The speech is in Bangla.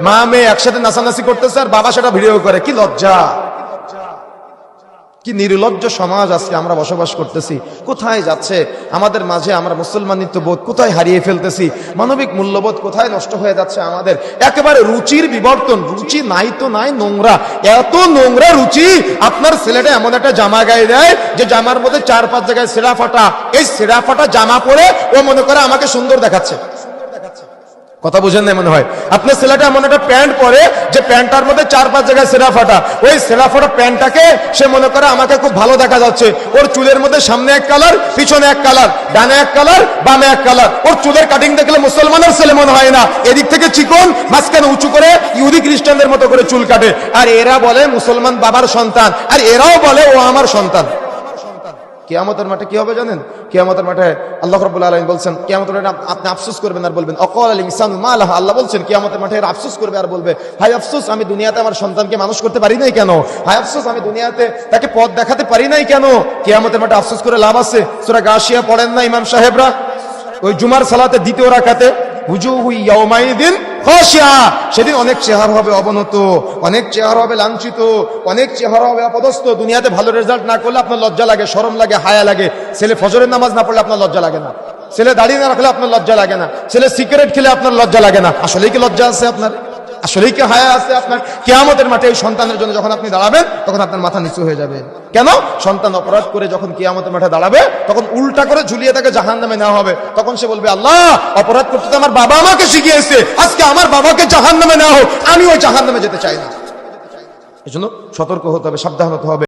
মা মেয়ে একসাথে নাচানাচি করতেছে আর বাবা সেটা ভিডিও করে। কি লজ্জা। কি নির্লজ্জ সমাজ আজকে আমরা বসবাস করতেছি। কোথায় যাচ্ছে? আমাদের মাঝে আমরা মুসলমানিত্ব বোধ কোথায় হারিয়ে ফেলতেছি? মানবিক মূল্যবোধ কোথায় নষ্ট হয়ে যাচ্ছে আমাদের? একেবারে রুচির বিবর্তন। রুচি নাই তো নাই, নোংরা। এত নোংরা রুচি আপনার ছেলেটা এমন একটা জামা গায়ে দেয় যে জামার মধ্যে চার পাঁচ জায়গায় সেরা ফাটা। এই সেরা ফাটা জামা পরে ও মনে করে আমাকে সুন্দর দেখাচ্ছে। কথা বুঝেন না মনে হয়? আপনার ছেলেটা এমন একটা প্যান্ট পরে, যে প্যান্টটার মধ্যে চার পাঁচ জায়গায় সেরা ফাটা। ওই সেরা ফাটা প্যান্টটাকে সে মনে করে আমাকে খুব ভালো দেখা যাচ্ছে। ওর চুলের মধ্যে সামনে এক কালার, পিছনে এক কালার, ডানে এক কালার, বামে এক কালার। ওর চুলের কাটিং দেখলে মুসলমানের ছেলে মনে হয় না। এদিক থেকে চিকন, মাঝখানে উঁচু করে ইহুদি খ্রিস্টানদের মতো করে চুল কাটে। আর এরা বলে মুসলমান বাবার সন্তান। আর এরাও বলে ও আমার সন্তান। কিয়ামতের মাঠে কি হবে জানেন? কেয়ামতের মাঠে আল্লাহ রাব্বুল আলামিন বলছেন, কিয়ামতের মাঠে আপনি আফসোস করবেন আর বলবেন অকল আল ইনসান মা লাহা আল্লাহ বলছেন, কিয়ামতের মাঠে আফসোস করবে আর বলবে হাই আফসোস, আমি দুনিয়াতে আমার সন্তানকে মানুষ করতে পারি নাই কেন? হাই আফসোস, আমি দুনিয়াতে তাকে পথ দেখাতে পারি নাই কেন? কেয়ামতের মাঠে আফসোস করে লাভ আছে? সূরা গাশিয়া পড়েন না ইমাম সাহেবরা? ওই জুমার সালাতে দ্বিতীয় রাকাতে, হুজুহু ইয়াউমাইদিন খাশিয়া। সেদিন অনেক চেহারা হবে অবনত, অনেক চেহারা হবে লাঞ্ছিত, অনেক চেহারা হবে অপদস্থ। দুনিয়াতে ভালো রেজাল্ট না করলে আপনার লজ্জা লাগে সরম লাগে, হায়া লাগে। ছেলে ফজরের নামাজ না পড়লে আপনার লজ্জা লাগে না। ছেলে দাঁড়িয়ে না রাখলে আপনার লজ্জা লাগে না। ছেলে সিগারেট খেলে আপনার লজ্জা লাগে না। আসলেই কি লজ্জা আছে আপনার? আসলেই কি হায়া আছে আপনার? কেয়ামতের মাঠে এই সন্তানের জন্য যখন আপনি দাঁড়াবেন, তখন আপনার মাথা নিচু হয়ে যাবে। কেন? সন্তান অপরাধ করে যখন কিয়ামতের মাঠে দাঁড়াবে, তখন উল্টা করে ঝুলিয়ে তাকে জাহান নামে নেওয়া হবে। তখন সে বলবে, আল্লাহ, অপরাধ করতে তো আমার বাবা আমাকে শিখিয়েছে। আজকে আমার বাবাকে জাহান নামে নেওয়া হোক। আমি ওই জাহান নামে যেতে চাই না। এই জন্য সতর্ক হতে হবে, সাবধান হতে হবে।